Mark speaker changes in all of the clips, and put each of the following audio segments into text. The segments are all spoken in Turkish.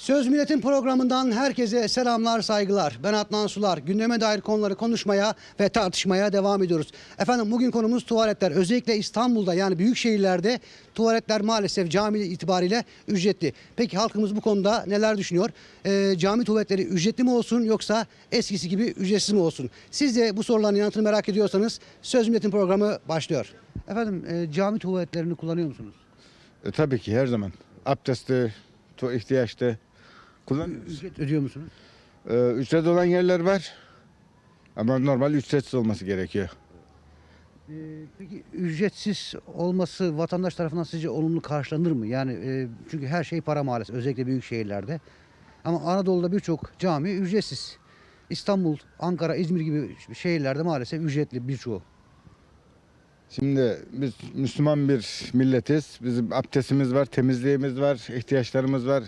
Speaker 1: Söz Milletin programından herkese selamlar, saygılar. Ben Adnan Sular. Gündeme dair konuları konuşmaya ve tartışmaya devam ediyoruz. Efendim bugün konumuz tuvaletler. Özellikle İstanbul'da yani büyük şehirlerde tuvaletler maalesef cami itibariyle ücretli. Peki halkımız bu konuda neler düşünüyor? Ee, cami tuvaletleri ücretli mi olsun yoksa eskisi gibi ücretsiz mi olsun? Siz de bu soruların yanıtını merak ediyorsanız Söz Milletin programı başlıyor. Efendim e, cami tuvaletlerini kullanıyor musunuz?
Speaker 2: E, tabii ki her zaman. Abdestte, ihtiyaçta kullanıyoruz.
Speaker 1: Ücret ödüyor musunuz?
Speaker 2: E, ücret olan yerler var. Ama normal ücretsiz olması gerekiyor.
Speaker 1: Ee, Peki ücretsiz olması vatandaş tarafından sizce olumlu karşılanır mı? Yani e, çünkü her şey para maalesef özellikle büyük şehirlerde. Ama Anadolu'da birçok cami ücretsiz. İstanbul, Ankara, İzmir gibi şehirlerde maalesef ücretli birçoğu.
Speaker 2: Şimdi biz Müslüman bir milletiz. Bizim abdestimiz var, temizliğimiz var, ihtiyaçlarımız var.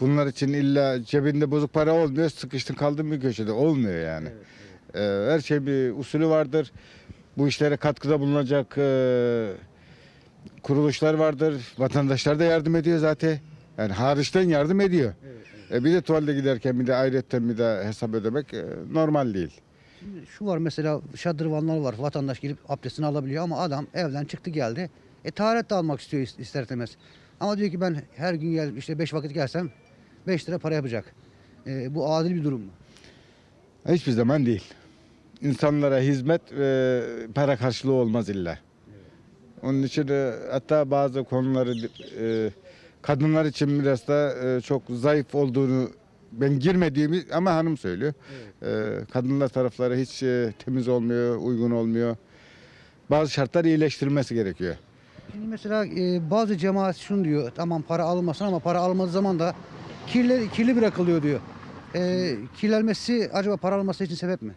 Speaker 2: Bunlar için illa cebinde bozuk para olmuyor. Sıkıştın kaldın bir köşede. Olmuyor yani. E, her şey bir usulü vardır. Bu işlere katkıda bulunacak e, kuruluşlar vardır. Vatandaşlar da yardım ediyor zaten. Yani hariçten yardım ediyor. E, bir de tuvalete giderken bir de ayrıyetten bir de hesap ödemek e, normal değil.
Speaker 1: Şimdi şu var mesela şadırvanlar var. Vatandaş gelip abdestini alabiliyor ama adam evden çıktı geldi. E taharet de almak istiyor is- ister istemez. Ama diyor ki ben her gün gel işte 5 vakit gelsem 5 lira para yapacak. E, bu adil bir durum mu?
Speaker 2: Hiçbir zaman değil. İnsanlara hizmet e, para karşılığı olmaz illa. Onun için e, hatta bazı konuları e, kadınlar için biraz da e, çok zayıf olduğunu ben girmediğimi ama hanım söylüyor. E, kadınlar tarafları hiç e, temiz olmuyor, uygun olmuyor. Bazı şartlar iyileştirilmesi gerekiyor.
Speaker 1: Şimdi mesela e, bazı cemaat şunu diyor. Tamam para almasın ama para almadığı zaman da kirli, kirli bırakılıyor diyor. E, kirlenmesi acaba para alması için sebep mi?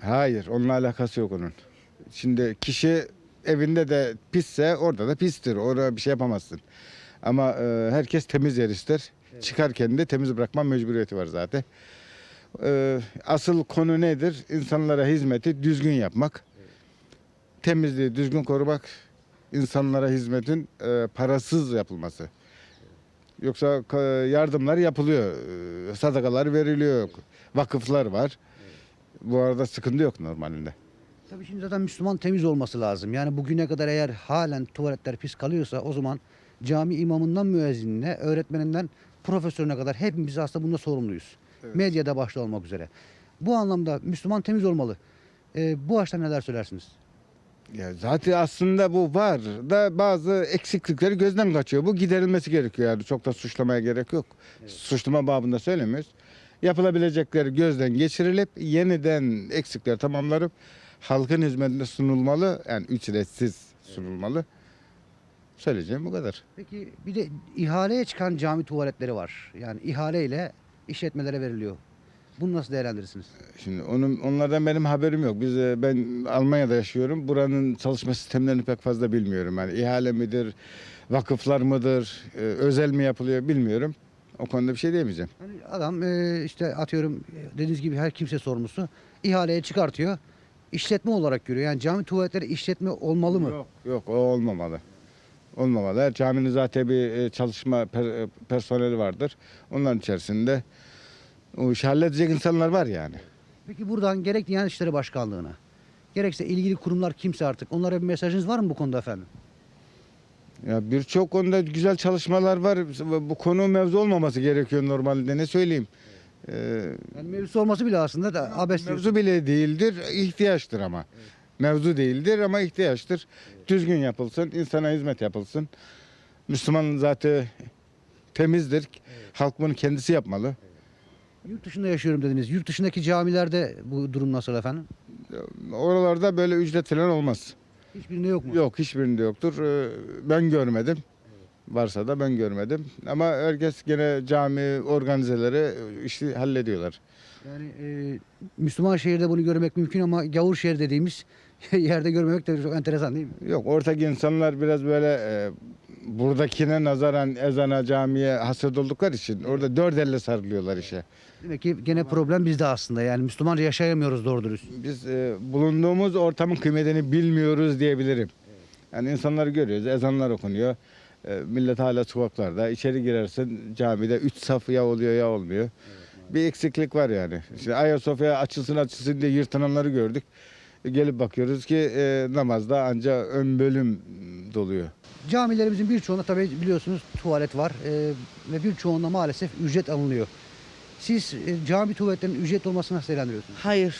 Speaker 2: Hayır, onunla alakası yok onun. Şimdi kişi evinde de pisse orada da pistir. Orada bir şey yapamazsın. Ama e, herkes temiz yer ister. Çıkarken de temiz bırakma mecburiyeti var zaten. E, asıl konu nedir? İnsanlara hizmeti düzgün yapmak. Temizliği düzgün korumak. insanlara hizmetin e, parasız yapılması. Yoksa yardımlar yapılıyor. e, Sadakalar veriliyor. Vakıflar var. Bu arada sıkıntı yok normalinde.
Speaker 1: Tabii şimdi zaten Müslüman temiz olması lazım. Yani bugüne kadar eğer halen tuvaletler pis kalıyorsa o zaman cami imamından müezzinine, öğretmeninden profesörüne kadar hepimiz aslında bunda sorumluyuz. Medyada başta olmak üzere. Bu anlamda Müslüman temiz olmalı. E, bu açıdan neler söylersiniz?
Speaker 2: Ya zaten aslında bu var da bazı eksiklikleri gözden kaçıyor. Bu giderilmesi gerekiyor yani çok da suçlamaya gerek yok. Suçlama babında söylemiyoruz. Yapılabilecekleri gözden geçirilip yeniden eksikler tamamlanıp halkın hizmetine sunulmalı. Yani ücretsiz sunulmalı. Söyleyeceğim bu kadar.
Speaker 1: Peki bir de ihaleye çıkan cami tuvaletleri var. Yani ihaleyle işletmelere veriliyor. Bunu nasıl değerlendirirsiniz?
Speaker 2: Şimdi onun onlardan benim haberim yok. Biz e, ben Almanya'da yaşıyorum. Buranın çalışma sistemlerini pek fazla bilmiyorum. Yani ihale midir, vakıflar mıdır, e, özel mi yapılıyor bilmiyorum. O konuda bir şey diyemeyeceğim.
Speaker 1: Hani adam e, işte atıyorum dediğiniz gibi her kimse sorumlusu ihaleye çıkartıyor. İşletme olarak görüyor. Yani cami tuvaletleri işletme olmalı mı?
Speaker 2: Yok, yok o olmamalı. Olmamalı. Her caminin zaten bir çalışma per- personeli vardır. Onların içerisinde o işi halledecek insanlar var yani.
Speaker 1: Peki buradan gerek Diyanet İşleri Başkanlığı'na gerekse ilgili kurumlar kimse artık onlara bir mesajınız var mı bu konuda efendim?
Speaker 2: Ya birçok konuda güzel çalışmalar var. Bu konu mevzu olmaması gerekiyor normalde. Ne söyleyeyim? Ee,
Speaker 1: Yani mevzusu olması bile aslında da abes diyorsun.
Speaker 2: mevzu bile değildir, ihtiyaçtır ama. Mevzu değildir ama ihtiyaçtır. Düzgün yapılsın, insana hizmet yapılsın. Müslüman zaten temizdir. Halk bunu kendisi yapmalı.
Speaker 1: Yurt dışında yaşıyorum dediniz. Yurt dışındaki camilerde bu durum nasıl efendim?
Speaker 2: Oralarda böyle ücret falan olmaz.
Speaker 1: Hiçbirinde yok mu?
Speaker 2: Yok, hiçbirinde yoktur. Ee, Ben görmedim. Varsa da ben görmedim. Ama herkes gene cami organizeleri işi hallediyorlar.
Speaker 1: Yani e, Müslüman şehirde bunu görmek mümkün ama gavur şehir dediğimiz yerde görmemek de çok enteresan değil mi?
Speaker 2: Yok oradaki insanlar biraz böyle e, buradakine nazaran ezana camiye hasret oldukları için orada dört elle sarılıyorlar işe.
Speaker 1: Demek ki gene problem bizde aslında. Yani Müslümanca yaşayamıyoruz doğru dürüst.
Speaker 2: Biz e, bulunduğumuz ortamın kıymetini bilmiyoruz diyebilirim. Yani insanları görüyoruz, ezanlar okunuyor. E, millet hala sokaklarda. İçeri girersin camide 3 saf ya oluyor ya olmuyor. Bir eksiklik var yani. Şimdi Ayasofya açılsın açılsın diye yırtınanları gördük. E, gelip bakıyoruz ki e, namazda anca ön bölüm doluyor.
Speaker 1: Camilerimizin birçoğunda tabii biliyorsunuz tuvalet var e, ve birçoğunda maalesef ücret alınıyor. Siz e, cami tuvaletlerinin ücret olmasını nasıl değerlendiriyorsunuz?
Speaker 3: Hayır.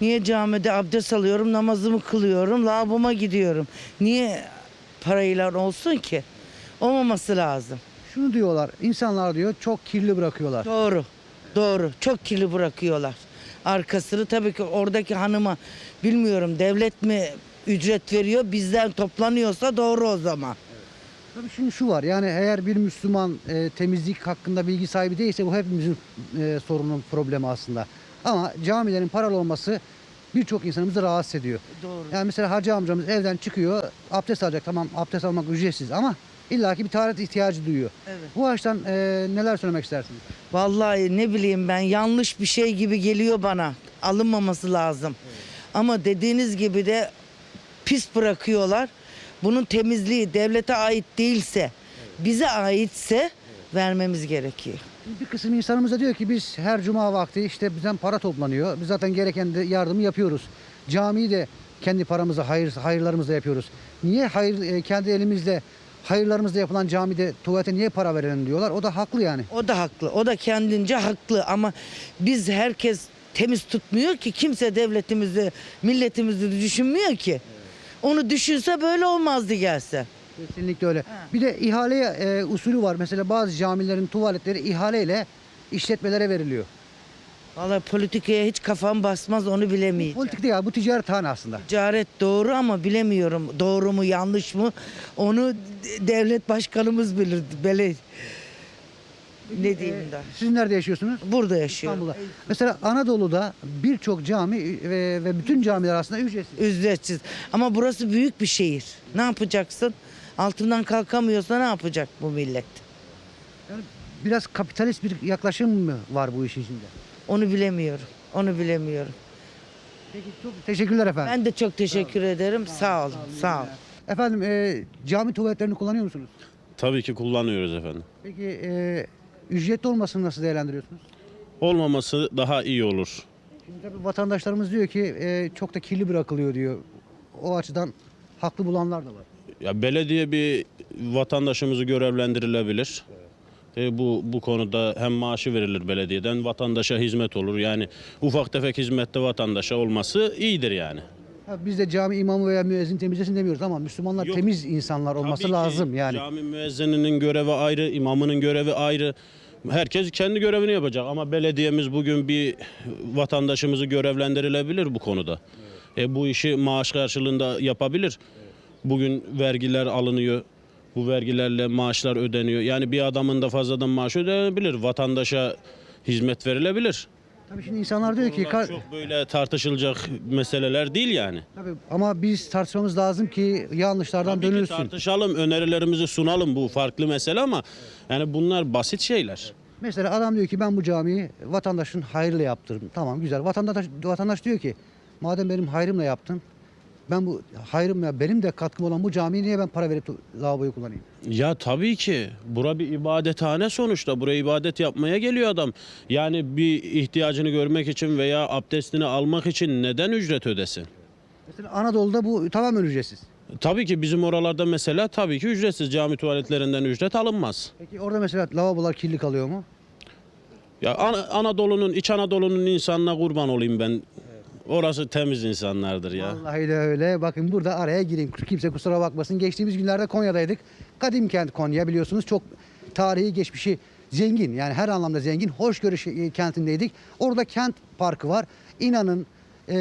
Speaker 3: Niye camide abdest alıyorum, namazımı kılıyorum, lavaboma gidiyorum. Niye parayla olsun ki? Olmaması lazım.
Speaker 1: Şunu diyorlar, insanlar diyor çok kirli bırakıyorlar.
Speaker 3: Doğru. Doğru. Çok kirli bırakıyorlar. Arkasını tabii ki oradaki hanıma bilmiyorum devlet mi ücret veriyor bizden toplanıyorsa doğru o zaman.
Speaker 1: Tabii şimdi şu var yani eğer bir Müslüman e, temizlik hakkında bilgi sahibi değilse bu hepimizin e, sorunun problemi aslında. Ama camilerin paralı olması birçok insanımızı rahatsız ediyor.
Speaker 3: Doğru.
Speaker 1: Yani mesela hacı amcamız evden çıkıyor abdest alacak tamam abdest almak ücretsiz ama illaki bir taharet ihtiyacı duyuyor.
Speaker 3: Evet.
Speaker 1: Bu açıdan e, neler söylemek istersiniz?
Speaker 3: Vallahi ne bileyim ben yanlış bir şey gibi geliyor bana. Alınmaması lazım. Ama dediğiniz gibi de pis bırakıyorlar. Bunun temizliği devlete ait değilse, bize aitse vermemiz gerekiyor.
Speaker 1: Bir kısım insanımız da diyor ki biz her cuma vakti işte bizden para toplanıyor. Biz zaten gereken de yardımı yapıyoruz. Camiyi de kendi paramızla, hayır, hayırlarımızla yapıyoruz. Niye hayır, e, kendi elimizle hayırlarımızla yapılan camide tuvalete niye para verelim diyorlar. O da haklı yani.
Speaker 3: O da haklı. O da kendince haklı ama biz herkes temiz tutmuyor ki kimse devletimizi, milletimizi düşünmüyor ki. Onu düşünse böyle olmazdı gelse.
Speaker 1: Kesinlikle öyle. Bir de ihale e, usulü var. Mesela bazı camilerin tuvaletleri ihaleyle işletmelere veriliyor.
Speaker 3: Vallahi politikaya hiç kafam basmaz onu bilemeyeceğim.
Speaker 1: Politik değil bu ticarethane aslında.
Speaker 3: Ticaret doğru ama bilemiyorum doğru mu yanlış mı onu de- devlet başkanımız bilir. Böyle ne diyeyim da.
Speaker 1: Siz nerede yaşıyorsunuz?
Speaker 3: Burada yaşıyor.
Speaker 1: İstanbul'da. Mesela Anadolu'da birçok cami ve, ve bütün camiler aslında ücretsiz.
Speaker 3: Ücretsiz. Ama burası büyük bir şehir. Ne yapacaksın? Altından kalkamıyorsa ne yapacak bu millet?
Speaker 1: Yani biraz kapitalist bir yaklaşım mı var bu işin içinde?
Speaker 3: Onu bilemiyorum. Onu bilemiyorum.
Speaker 1: Peki çok teşekkürler efendim.
Speaker 3: Ben de çok teşekkür ederim. Sağ olun. Sağ olun.
Speaker 1: Efendim e, cami tuvaletlerini kullanıyor musunuz?
Speaker 4: Tabii ki kullanıyoruz efendim.
Speaker 1: Peki e, ücretli olmasını nasıl değerlendiriyorsunuz?
Speaker 4: Olmaması daha iyi olur.
Speaker 1: Şimdi tabii vatandaşlarımız diyor ki e, çok da kirli bırakılıyor diyor. O açıdan haklı bulanlar da var.
Speaker 4: Ya belediye bir vatandaşımızı görevlendirilebilir. E, bu bu konuda hem maaşı verilir belediyeden, vatandaşa hizmet olur. Yani ufak tefek hizmette vatandaşa olması iyidir yani.
Speaker 1: Biz de cami imamı veya müezzin temizlesin demiyoruz ama Müslümanlar
Speaker 4: Yok.
Speaker 1: temiz insanlar olması
Speaker 4: Tabii ki
Speaker 1: lazım yani.
Speaker 4: Cami müezzininin görevi ayrı, imamının görevi ayrı. Herkes kendi görevini yapacak ama belediyemiz bugün bir vatandaşımızı görevlendirilebilir bu konuda. E, bu işi maaş karşılığında yapabilir. Bugün vergiler alınıyor. Bu vergilerle maaşlar ödeniyor. Yani bir adamın da fazladan maaş ödenebilir. Vatandaşa hizmet verilebilir.
Speaker 1: Tabii şimdi insanlar diyor ki
Speaker 4: Bunlar çok böyle tartışılacak meseleler değil yani.
Speaker 1: tabii, ama biz tartışmamız lazım ki yanlışlardan
Speaker 4: Tabii ki
Speaker 1: dönülsün.
Speaker 4: tartışalım, önerilerimizi sunalım bu farklı mesele ama yani bunlar basit şeyler.
Speaker 1: Mesela adam diyor ki ben bu camiyi vatandaşın hayrıyla yaptırdım. Tamam güzel. Vatandaş vatandaş diyor ki madem benim hayrımla yaptın ben bu hayrımla benim de katkım olan bu camiyi niye ben para verip lavaboyu kullanayım?
Speaker 4: Ya tabii ki. Bura bir ibadethane sonuçta. Buraya ibadet yapmaya geliyor adam. Yani bir ihtiyacını görmek için veya abdestini almak için neden ücret ödesin?
Speaker 1: Mesela Anadolu'da bu tamamen ücretsiz.
Speaker 4: Tabii ki bizim oralarda mesela tabii ki ücretsiz cami tuvaletlerinden ücret alınmaz.
Speaker 1: Peki orada mesela lavabolar kirli kalıyor mu?
Speaker 4: Ya Ana- Anadolu'nun, İç Anadolu'nun insanına kurban olayım ben. Orası temiz insanlardır ya.
Speaker 1: Vallahi de öyle. Bakın burada araya gireyim. Kimse kusura bakmasın. Geçtiğimiz günlerde Konya'daydık. Kadim kent Konya biliyorsunuz. Çok tarihi geçmişi zengin. Yani her anlamda zengin. Hoşgörü şe- kentindeydik. Orada kent parkı var. İnanın e,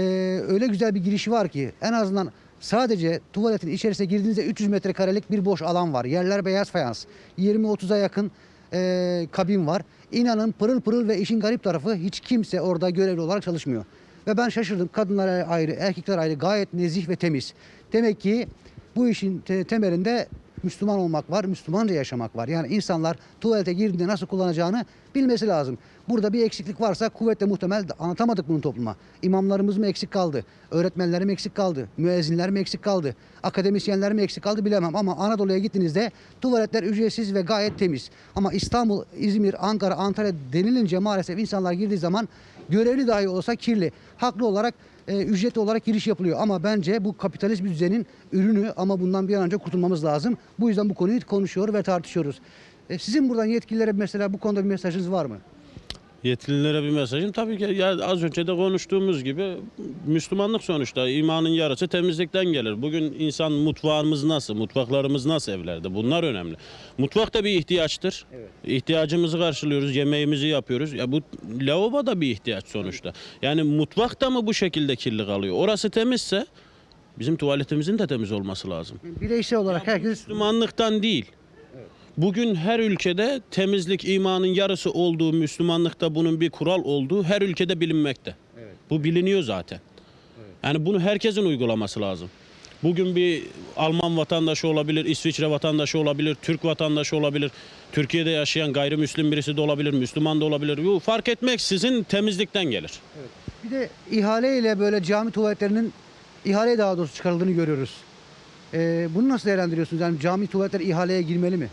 Speaker 1: öyle güzel bir girişi var ki en azından sadece tuvaletin içerisine girdiğinizde 300 metrekarelik bir boş alan var. Yerler beyaz fayans. 20-30'a yakın e, kabin var. İnanın pırıl pırıl ve işin garip tarafı hiç kimse orada görevli olarak çalışmıyor. Ve ben şaşırdım. Kadınlar ayrı, erkekler ayrı gayet nezih ve temiz. Demek ki bu işin te- temelinde Müslüman olmak var, Müslümanca yaşamak var. Yani insanlar tuvalete girdiğinde nasıl kullanacağını bilmesi lazım. Burada bir eksiklik varsa kuvvetle muhtemel anlatamadık bunu topluma. İmamlarımız mı eksik kaldı? Öğretmenler mi eksik kaldı? Müezzinler mi eksik kaldı? Akademisyenler mi eksik kaldı bilemem ama Anadolu'ya gittiğinizde tuvaletler ücretsiz ve gayet temiz. Ama İstanbul, İzmir, Ankara, Antalya denilince maalesef insanlar girdiği zaman görevli dahi olsa kirli. Haklı olarak e, ücretli olarak giriş yapılıyor. Ama bence bu kapitalist bir düzenin ürünü ama bundan bir an önce kurtulmamız lazım. Bu yüzden bu konuyu konuşuyor ve tartışıyoruz. E, sizin buradan yetkililere mesela bu konuda bir mesajınız var mı?
Speaker 4: Yetkililere bir mesajım tabii ki ya az önce de konuştuğumuz gibi Müslümanlık sonuçta imanın yarısı temizlikten gelir. Bugün insan mutfağımız nasıl, mutfaklarımız nasıl evlerde bunlar önemli. Mutfak da bir ihtiyaçtır. İhtiyacımızı karşılıyoruz, yemeğimizi yapıyoruz. Ya bu lavabo da bir ihtiyaç sonuçta. Yani mutfak da mı bu şekilde kirli kalıyor? Orası temizse bizim tuvaletimizin de temiz olması lazım.
Speaker 1: Bireysel olarak herkes
Speaker 4: Müslümanlıktan değil. Bugün her ülkede temizlik imanın yarısı olduğu, Müslümanlıkta bunun bir kural olduğu her ülkede bilinmekte. Bu biliniyor zaten. Yani bunu herkesin uygulaması lazım. Bugün bir Alman vatandaşı olabilir, İsviçre vatandaşı olabilir, Türk vatandaşı olabilir, Türkiye'de yaşayan gayrimüslim birisi de olabilir, Müslüman da olabilir. Bu fark etmeksizin temizlikten gelir.
Speaker 1: bir de ihale ile böyle cami tuvaletlerinin ihale daha doğrusu çıkarıldığını görüyoruz. E, bunu nasıl değerlendiriyorsunuz? Yani cami tuvaletleri ihaleye girmeli mi?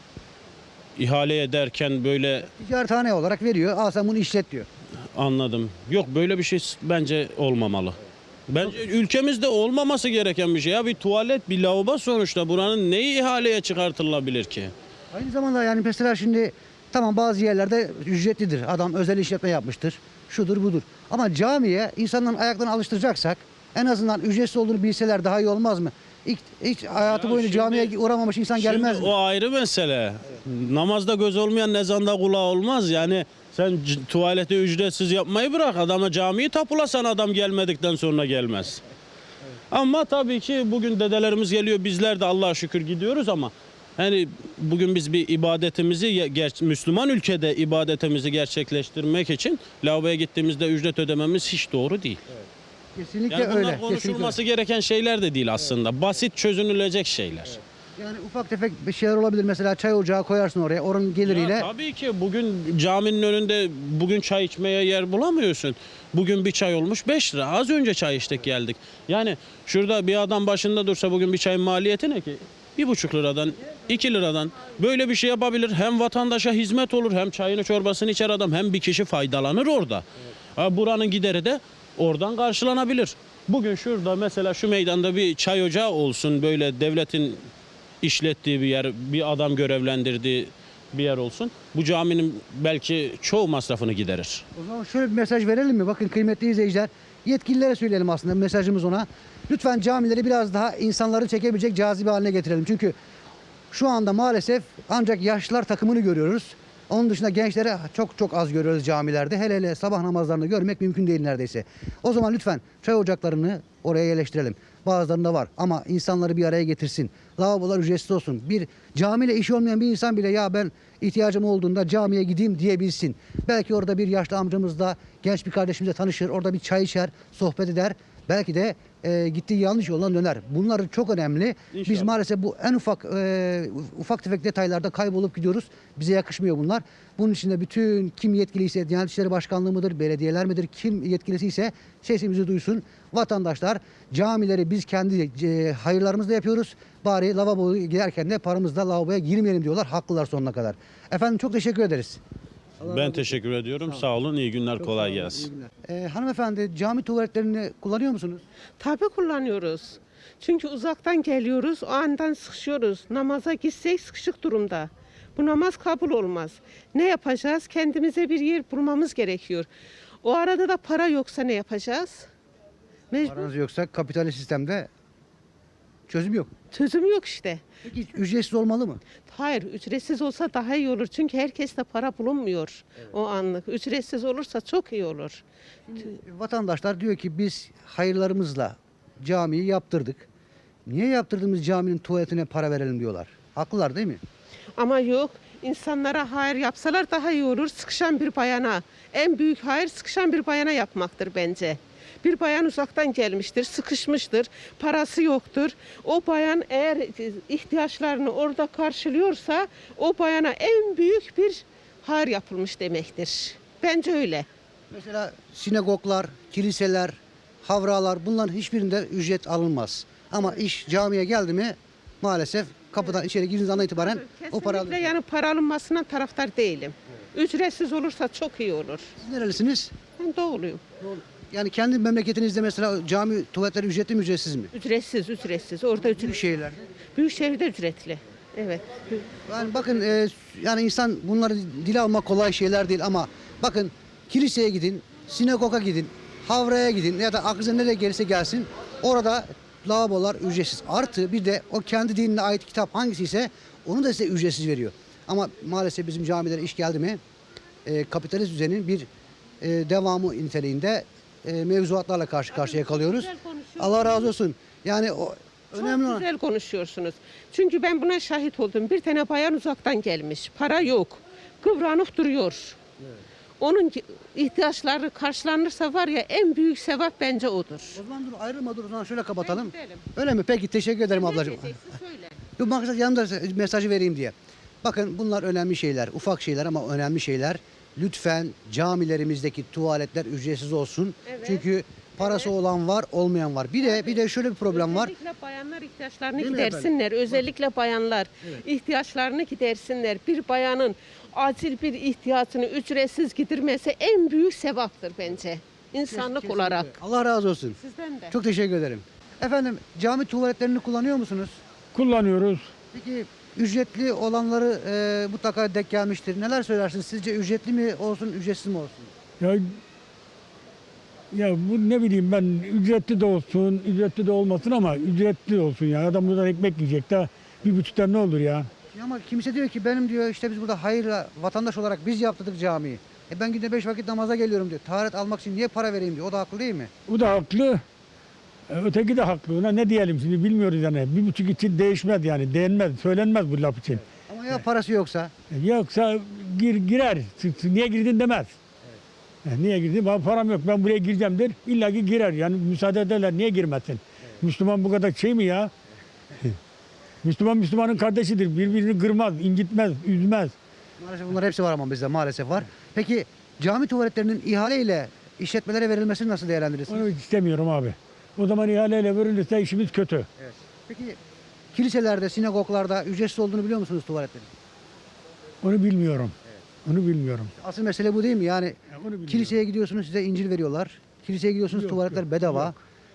Speaker 4: İhale ederken böyle
Speaker 1: Ticarethane olarak veriyor. Al sen bunu işlet diyor.
Speaker 4: Anladım. Yok böyle bir şey bence olmamalı. Bence ülkemizde olmaması gereken bir şey. Ya bir tuvalet, bir lavabo sonuçta buranın neyi ihaleye çıkartılabilir ki?
Speaker 1: Aynı zamanda yani mesela şimdi tamam bazı yerlerde ücretlidir. Adam özel işletme yapmıştır. Şudur budur. Ama camiye insanların ayaklarını alıştıracaksak en azından ücretsiz olduğunu bilseler daha iyi olmaz mı? Hiç, hiç hayatı
Speaker 4: Ya
Speaker 1: boyunca
Speaker 4: şimdi-
Speaker 1: camiye uğramamış insan gelmez
Speaker 4: Şimdi
Speaker 1: mi?
Speaker 4: o ayrı mesele. Namazda göz olmayan nezanda kulağı olmaz. Yani sen c- tuvaleti ücretsiz yapmayı bırak. Adama camiyi tapulasan adam gelmedikten sonra gelmez. Ama tabii ki bugün dedelerimiz geliyor bizler de Allah'a şükür gidiyoruz ama hani bugün biz bir ibadetimizi ye- ger- Müslüman ülkede ibadetimizi gerçekleştirmek için lavaboya gittiğimizde ücret ödememiz hiç doğru değil.
Speaker 1: Kesinlikle
Speaker 4: Yani bunlar
Speaker 1: öyle. Kesinlikle
Speaker 4: konuşulması
Speaker 1: öyle.
Speaker 4: gereken şeyler de değil aslında. Basit çözünülecek şeyler.
Speaker 1: Yani ufak tefek bir şeyler olabilir. Mesela çay ocağı koyarsın oraya. Oranın geliriyle
Speaker 4: Ya tabii ki bugün caminin önünde bugün çay içmeye yer bulamıyorsun. Bugün bir çay olmuş 5 lira. Az önce çay içtik geldik. Yani şurada bir adam başında dursa bugün bir çayın maliyeti ne ki? Bir buçuk liradan, iki liradan böyle bir şey yapabilir. Hem vatandaşa hizmet olur hem çayını çorbasını içer adam hem bir kişi faydalanır orada. Ha, buranın gideri de oradan karşılanabilir. Bugün şurada mesela şu meydanda bir çay ocağı olsun böyle devletin işlettiği bir yer, bir adam görevlendirdiği bir yer olsun. Bu caminin belki çoğu masrafını giderir.
Speaker 1: O zaman şöyle bir mesaj verelim mi? Bakın kıymetli izleyiciler, yetkililere söyleyelim aslında mesajımız ona. Lütfen camileri biraz daha insanları çekebilecek cazibe haline getirelim. Çünkü şu anda maalesef ancak yaşlılar takımını görüyoruz. Onun dışında gençleri çok çok az görüyoruz camilerde. Hele hele sabah namazlarını görmek mümkün değil neredeyse. O zaman lütfen çay ocaklarını oraya yerleştirelim. Bazılarında var ama insanları bir araya getirsin. Lavabolar ücretsiz olsun. Bir camiyle işi olmayan bir insan bile ya ben ihtiyacım olduğunda camiye gideyim diyebilsin. Belki orada bir yaşlı amcamızla genç bir kardeşimizle tanışır. Orada bir çay içer, sohbet eder. Belki de e, gittiği yanlış yoldan döner. Bunlar çok önemli. Biz
Speaker 4: İnşallah.
Speaker 1: maalesef bu en ufak e, ufak tefek detaylarda kaybolup gidiyoruz. Bize yakışmıyor bunlar. Bunun için de bütün kim yetkiliyse Diyanet İşleri Başkanlığı mıdır, belediyeler midir, kim yetkilisi ise sesimizi duysun. Vatandaşlar camileri biz kendi e, hayırlarımızla yapıyoruz. Bari lavaboya giderken de paramızla lavaboya girmeyelim diyorlar. Haklılar sonuna kadar. Efendim çok teşekkür ederiz.
Speaker 4: Ben teşekkür ediyorum. Sağ olun. iyi günler. kolay gelsin.
Speaker 1: E, hanımefendi cami tuvaletlerini kullanıyor musunuz?
Speaker 5: Tabii kullanıyoruz. Çünkü uzaktan geliyoruz, o andan sıkışıyoruz. Namaza gitsek sıkışık durumda. Bu namaz kabul olmaz. Ne yapacağız? Kendimize bir yer bulmamız gerekiyor. O arada da para yoksa ne yapacağız? Mecbur.
Speaker 1: Paranız yoksa kapitalist sistemde çözüm yok.
Speaker 5: Çözüm yok işte.
Speaker 1: Peki ücretsiz olmalı mı?
Speaker 5: Hayır, ücretsiz olsa daha iyi olur. Çünkü herkeste para bulunmuyor o anlık. Ücretsiz olursa çok iyi olur.
Speaker 1: Vatandaşlar diyor ki biz hayırlarımızla camiyi yaptırdık. Niye yaptırdığımız caminin tuvaletine para verelim diyorlar. Haklılar değil mi?
Speaker 5: Ama yok. insanlara hayır yapsalar daha iyi olur. Sıkışan bir bayana. En büyük hayır sıkışan bir bayana yapmaktır bence. Bir bayan uzaktan gelmiştir, sıkışmıştır, parası yoktur. O bayan eğer ihtiyaçlarını orada karşılıyorsa o bayana en büyük bir har yapılmış demektir. Bence öyle.
Speaker 1: Mesela sinagoglar, kiliseler, havralar bunların hiçbirinde ücret alınmaz. Ama iş camiye geldi mi maalesef kapıdan içeri girdiğiniz andan itibaren o para
Speaker 5: Kesinlikle
Speaker 1: alınıyor.
Speaker 5: yani para alınmasına taraftar değilim. Ücretsiz olursa çok iyi olur.
Speaker 1: Siz nerelisiniz?
Speaker 5: Ben doğuluyum.
Speaker 1: Yani kendi memleketinizde mesela cami tuvaletleri ücretli mi ücretsiz mi?
Speaker 5: Ücretsiz, ücretsiz. Orada
Speaker 1: Büyük
Speaker 5: ücretsiz.
Speaker 1: şehirlerde.
Speaker 5: Büyükşehir'de ücretli. Evet.
Speaker 1: Yani bakın e, yani insan bunları dile almak kolay şeyler değil ama bakın kiliseye gidin, sinagoga gidin, havraya gidin ya da aklınıza nereye gelirse gelsin orada lavabolar ücretsiz. Artı bir de o kendi dinine ait kitap hangisi ise onu da size ücretsiz veriyor. Ama maalesef bizim camilere iş geldi mi e, kapitalist düzenin bir e, devamı niteliğinde e, mevzuatlarla karşı karşıya kalıyoruz. Allah razı olsun. Yani o önemli
Speaker 5: Çok
Speaker 1: olan
Speaker 5: güzel konuşuyorsunuz. Çünkü ben buna şahit oldum. Bir tane bayan uzaktan gelmiş. Para yok. Kıvranıp duruyor. Onun ki- ihtiyaçları karşılanırsa var ya en büyük sevap bence odur.
Speaker 1: O zaman dur ayrılma dur o zaman şöyle kapatalım. Öyle mi? Peki teşekkür ederim
Speaker 5: Ne
Speaker 1: ablacığım.
Speaker 5: söyle.
Speaker 1: Bu maksat yanımda mesajı vereyim diye. Bakın bunlar önemli şeyler. Ufak şeyler ama önemli şeyler. Lütfen camilerimizdeki tuvaletler ücretsiz olsun.
Speaker 5: Evet.
Speaker 1: Çünkü parası olan var, olmayan var. Bir de bir de şöyle bir problem var.
Speaker 5: Özellikle bayanlar ihtiyaçlarını
Speaker 1: Değil mi
Speaker 5: gidersinler. Özellikle bayanlar ihtiyaçlarını gidersinler. Bir bayanın acil bir ihtiyacını ücretsiz gidirmesi en büyük sevaptır bence. İnsanlık olarak.
Speaker 1: Allah razı olsun.
Speaker 5: Sizden de.
Speaker 1: Çok teşekkür ederim. Efendim cami tuvaletlerini kullanıyor musunuz?
Speaker 6: kullanıyoruz.
Speaker 1: Peki ücretli olanları e, mutlaka denk gelmiştir. Neler söylersiniz? Sizce ücretli mi olsun, ücretsiz mi olsun?
Speaker 6: Ya ya bu ne bileyim ben ücretli de olsun, ücretli de olmasın ama ücretli olsun ya. Adam buradan ekmek yiyecek de bir buçuktan ne olur ya?
Speaker 1: Ya Ama kimse diyor ki benim diyor işte biz burada hayırla vatandaş olarak biz yaptırdık camiyi. E ben günde beş vakit namaza geliyorum diyor. Taharet almak için niye para vereyim diyor. O da haklı değil mi?
Speaker 6: O da haklı. E, Öteki de haklı. Ona ne diyelim şimdi bilmiyoruz yani. Bir buçuk için değişmez yani. Değinmez, söylenmez bu laf için.
Speaker 1: Ama ya parası yoksa?
Speaker 6: E, Yoksa gir, girer. Niye girdin demez. E, Niye girdin? Ben param yok. Ben buraya gireceğim der. İlla ki girer. Yani müsaade ederler. Niye girmesin? Müslüman bu kadar şey mi ya? Müslüman Müslümanın kardeşidir. Birbirini kırmaz, incitmez, üzmez.
Speaker 1: Maalesef bunlar hepsi var ama bizde maalesef var. Peki cami tuvaletlerinin ihaleyle işletmelere verilmesini nasıl değerlendirirsiniz?
Speaker 6: Onu istemiyorum abi. O zaman ihaleyle verilirse işimiz kötü.
Speaker 1: Peki kiliselerde, sinagoglarda ücretsiz olduğunu biliyor musunuz tuvaletlerin?
Speaker 6: Onu bilmiyorum. Onu bilmiyorum.
Speaker 1: Asıl mesele bu değil mi? Yani
Speaker 6: Ya
Speaker 1: kiliseye gidiyorsunuz size İncil veriyorlar. Kiliseye gidiyorsunuz
Speaker 6: Yok,
Speaker 1: tuvaletler
Speaker 6: yok,
Speaker 1: bedava.
Speaker 6: yok.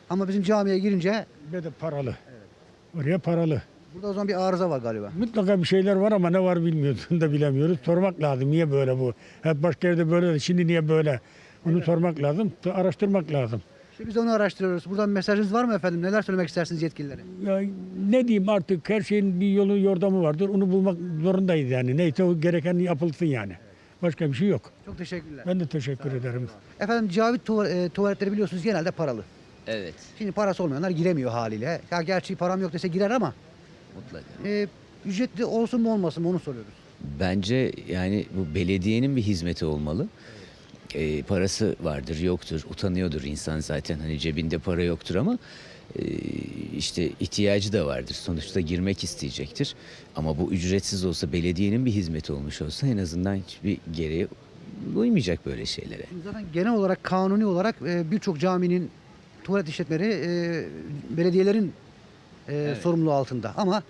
Speaker 1: Ama bizim camiye girince
Speaker 6: de paralı. Oraya paralı.
Speaker 1: burada o zaman bir arıza var galiba.
Speaker 6: Mutlaka bir şeyler var ama ne var bilmiyoruz. Onu da bilemiyoruz. Sormak lazım. Niye böyle bu? Hep başka yerde böyle şimdi niye böyle? Onu sormak lazım. Araştırmak lazım.
Speaker 1: İşte biz onu araştırıyoruz. Buradan mesajınız var mı efendim? Neler söylemek istersiniz yetkililere?
Speaker 6: Ya ne diyeyim artık her şeyin bir yolu yordamı vardır. Onu bulmak zorundayız yani. Neyse o gereken yapılsın yani. Başka bir şey yok.
Speaker 1: Çok teşekkürler.
Speaker 6: Ben de teşekkür ederim.
Speaker 1: Efendim cami tuva- e, tuvaletleri biliyorsunuz genelde paralı.
Speaker 7: Evet,
Speaker 1: Şimdi parası olmayanlar giremiyor haliyle. Ya gerçi param yok dese girer ama
Speaker 7: mutlaka.
Speaker 1: e, ücretli olsun mu olmasın mı onu soruyoruz.
Speaker 7: Bence yani bu belediyenin bir hizmeti olmalı. Ee, parası vardır, yoktur, utanıyordur insan zaten. Hani cebinde para yoktur ama e, işte ihtiyacı da vardır. Sonuçta girmek isteyecektir. Ama bu ücretsiz olsa, belediyenin bir hizmeti olmuş olsa en azından hiçbir gereği duymayacak böyle şeylere.
Speaker 1: Zaten genel olarak kanuni olarak e, birçok caminin tuvalet işletmeleri e, belediyelerin e, sorumluluğu altında. Ama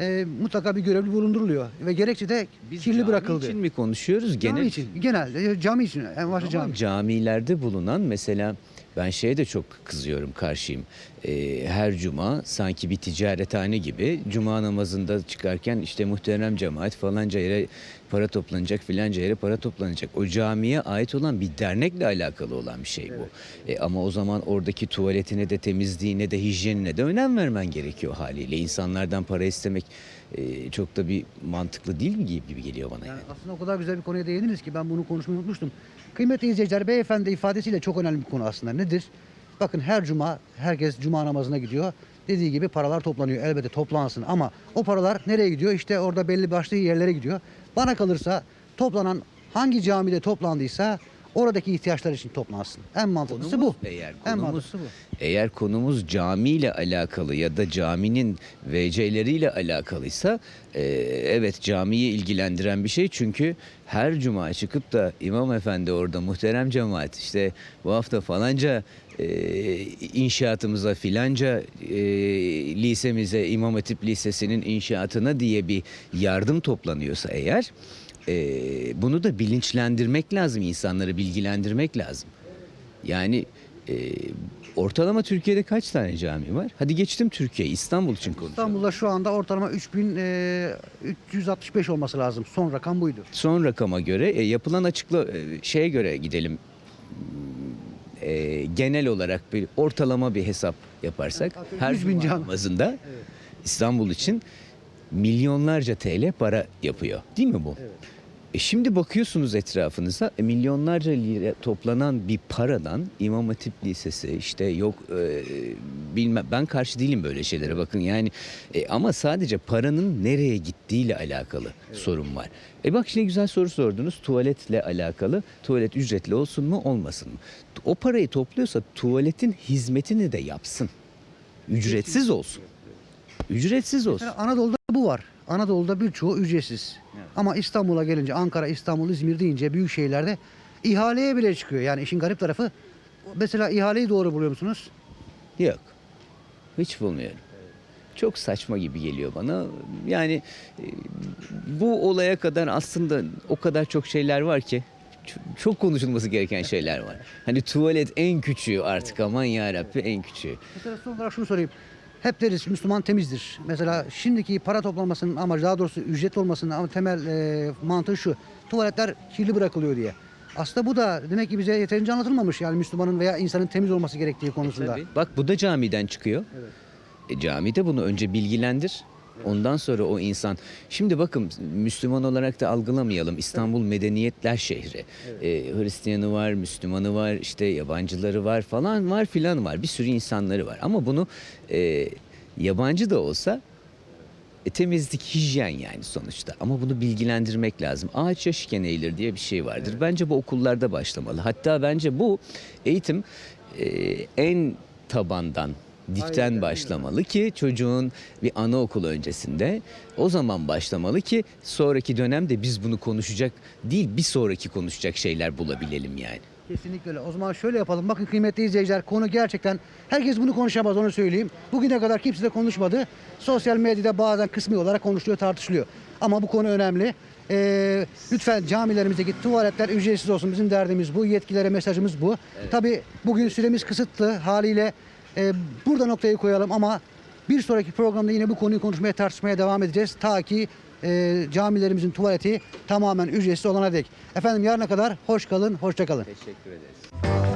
Speaker 1: e, mutlaka bir görevli bulunduruluyor ve gerekçe de kirli
Speaker 7: cami
Speaker 1: bırakıldı.
Speaker 7: için mi konuşuyoruz?
Speaker 1: Cami
Speaker 7: Genel
Speaker 1: için, genel e, cami için en başta
Speaker 7: Ama
Speaker 1: cami.
Speaker 7: camilerde bulunan mesela ben şeye de çok kızıyorum karşıyım. Ee, her cuma sanki bir ticarethane gibi cuma namazında çıkarken işte muhterem cemaat falanca yere para toplanacak filanca yere para toplanacak. O camiye ait olan bir dernekle alakalı olan bir şey bu. E, ama o zaman oradaki tuvaletine de temizliğine de hijyenine de önem vermen gerekiyor haliyle. İnsanlardan para istemek e, çok da bir mantıklı değil mi gibi, gibi geliyor bana yani.
Speaker 1: Yani aslında o kadar güzel bir konuya değindiniz ki ben bunu konuşmayı unutmuştum. Kıymetli izleyiciler, beyefendi ifadesiyle çok önemli bir konu aslında. Nedir? Bakın her cuma herkes cuma namazına gidiyor. Dediği gibi paralar toplanıyor. Elbette toplansın ama o paralar nereye gidiyor? İşte orada belli başlı yerlere gidiyor. Bana kalırsa toplanan hangi camide toplandıysa oradaki ihtiyaçlar için toplansın. En mantıklısı bu.
Speaker 7: Eğer
Speaker 1: En
Speaker 7: konumuz,
Speaker 1: mantıklısı bu.
Speaker 7: eğer konumuz camiyle alakalı ya da caminin VC'leriyle alakalıysa e, evet camiyi ilgilendiren bir şey çünkü her cuma çıkıp da imam efendi orada muhterem cemaat işte bu hafta falanca inşaatımıza filanca e, lisemize İmam Hatip Lisesi'nin inşaatına diye bir yardım toplanıyorsa eğer e, bunu da bilinçlendirmek lazım insanları bilgilendirmek lazım. Yani e, ortalama Türkiye'de kaç tane cami var? Hadi geçtim Türkiye, İstanbul için konuşalım.
Speaker 1: İstanbul'da şu anda ortalama 3365 olması lazım. Son rakam buydu.
Speaker 7: Son rakama göre e, yapılan açıkla e, şeye göre gidelim. E, genel olarak bir ortalama bir hesap yaparsak
Speaker 1: atıyorum
Speaker 7: her
Speaker 1: 100 bin cami.
Speaker 7: namazında İstanbul için milyonlarca TL para yapıyor. Değil mi bu? E şimdi bakıyorsunuz etrafınıza e, milyonlarca lira toplanan bir paradan İmam Hatip Lisesi işte yok e, bilmem ben karşı değilim böyle şeylere bakın yani e, ama sadece paranın nereye gittiğiyle alakalı sorun var. E bak şimdi güzel soru sordunuz tuvaletle alakalı tuvalet ücretli olsun mu olmasın mı? O parayı topluyorsa tuvaletin hizmetini de yapsın. Ücretsiz olsun. Ücretsiz olsun.
Speaker 1: Mesela Anadolu'da bu var. Anadolu'da birçoğu ücretsiz. Ama İstanbul'a gelince Ankara, İstanbul, İzmir deyince büyük şehirlerde ihaleye bile çıkıyor. Yani işin garip tarafı mesela ihaleyi doğru buluyor musunuz?
Speaker 7: Yok. Hiç bulmuyorum. Çok saçma gibi geliyor bana. Yani e, bu olaya kadar aslında o kadar çok şeyler var ki çok konuşulması gereken şeyler var. Hani tuvalet en küçüğü artık aman yarabbi en küçüğü.
Speaker 1: Mesela son olarak şunu sorayım. Hep deriz Müslüman temizdir. Mesela şimdiki para toplanmasının amacı daha doğrusu ücret olmasının ama temel e, mantığı şu. Tuvaletler kirli bırakılıyor diye. Aslında bu da demek ki bize yeterince anlatılmamış. Yani Müslümanın veya insanın temiz olması gerektiği konusunda.
Speaker 7: Bak bu da camiden çıkıyor. E, camide bunu önce bilgilendir. Ondan sonra o insan. Şimdi bakın Müslüman olarak da algılamayalım. İstanbul medeniyetler şehri. E, Hristiyanı var, Müslümanı var, işte yabancıları var falan var filan var. Bir sürü insanları var. Ama bunu e, yabancı da olsa e, temizlik, hijyen yani sonuçta. Ama bunu bilgilendirmek lazım. Ağaç yaşken eğilir diye bir şey vardır. Bence bu okullarda başlamalı. Hatta bence bu eğitim e, en tabandan, dipten başlamalı ki çocuğun bir anaokulu öncesinde o zaman başlamalı ki sonraki dönemde biz bunu konuşacak değil bir sonraki konuşacak şeyler bulabilelim yani.
Speaker 1: Kesinlikle öyle. O zaman şöyle yapalım. Bakın kıymetli izleyiciler konu gerçekten herkes bunu konuşamaz onu söyleyeyim. Bugüne kadar kimse de konuşmadı. Sosyal medyada bazen kısmi olarak konuşuluyor, tartışılıyor. Ama bu konu önemli. Ee, lütfen camilerimizdeki tuvaletler ücretsiz olsun. Bizim derdimiz bu. Yetkililere mesajımız bu. Tabii bugün süremiz kısıtlı haliyle e, burada noktayı koyalım ama bir sonraki programda yine bu konuyu konuşmaya tartışmaya devam edeceğiz. Ta ki e, camilerimizin tuvaleti tamamen ücretsiz olana dek. Efendim yarına kadar hoş kalın, hoşça kalın.
Speaker 7: Teşekkür ederiz.